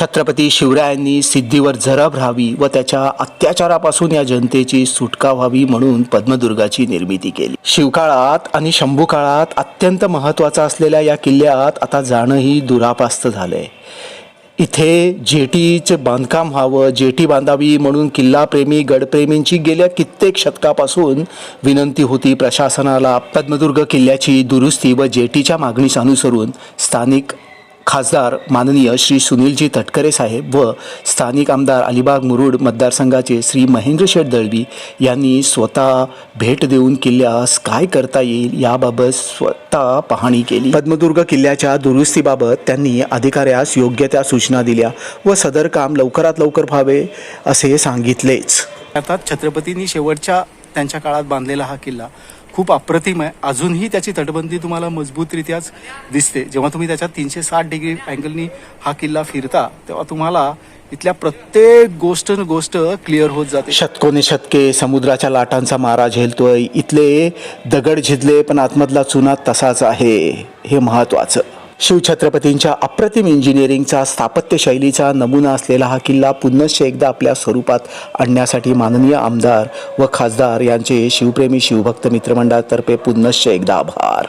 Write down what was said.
छत्रपती शिवरायांनी सिद्धीवर झरब राहावी व त्याच्या अत्याचारापासून या जनतेची सुटका व्हावी म्हणून पद्मदुर्गाची निर्मिती केली. शिवकाळात आणि शंभू काळात अत्यंत महत्त्वाचा असलेल्या या किल्ल्यात आता जाणंही दुरापास्त झालंय. इथे जेटीचे बांधकाम व्हावं जेटी बांधावी म्हणून किल्लाप्रेमी गडप्रेमींची गेल्या कित्येक शतकापासून विनंती होती प्रशासनाला. पद्मदुर्ग किल्ल्याची दुरुस्ती व जेटीच्या मागणीस अनुसरून स्थानिक खासदार माननीय श्री सुनीलजी तटकरे साहेब व स्थानिक आमदार अलिबाग मुरुड मतदारसंघाचे श्री महेंद्र शेठ दळवी यांनी स्वतः भेट देऊन किल्ल्यास काय करता येईल याबाबत स्वतः पाहणी केली. पद्मदुर्ग किल्ल्याच्या दुरुस्तीबाबत त्यांनी अधिकाऱ्यास योग्य त्या सूचना दिल्या व सदर काम लवकरात लवकर व्हावे असे सांगितलेच. अर्थात छत्रपतींनी शेवटच्या त्यांच्या काळात बांधलेला हा किल्ला खूप अप्रतिम आहे. अजूनही त्याची तटबंदी तुम्हाला मजबूतरित्याच दिसते. जेव्हा तुम्ही त्याच्या तीनशे साठ डिग्री अँगलनी हा किल्ला फिरता तेव्हा तुम्हाला इथल्या प्रत्येक गोष्ट न गोष्ट क्लिअर होत जाते. शतकोने शतके समुद्राच्या लाटांचा मारा झेलतोय. इथले दगड झिजले पण आतमधला चुना तसाच आहे. हे महत्वाचं. शिवछत्रपतींच्या अप्रतिम इंजिनिअरिंगचा स्थापत्यशैलीचा नमुना असलेला हा किल्ला पुनश्च एकदा आपल्या स्वरूपात आणण्यासाठी माननीय आमदार व खासदार यांचे शिवप्रेमी शिवभक्त मित्रमंडळातर्फे पुनश्च एकदा आभार.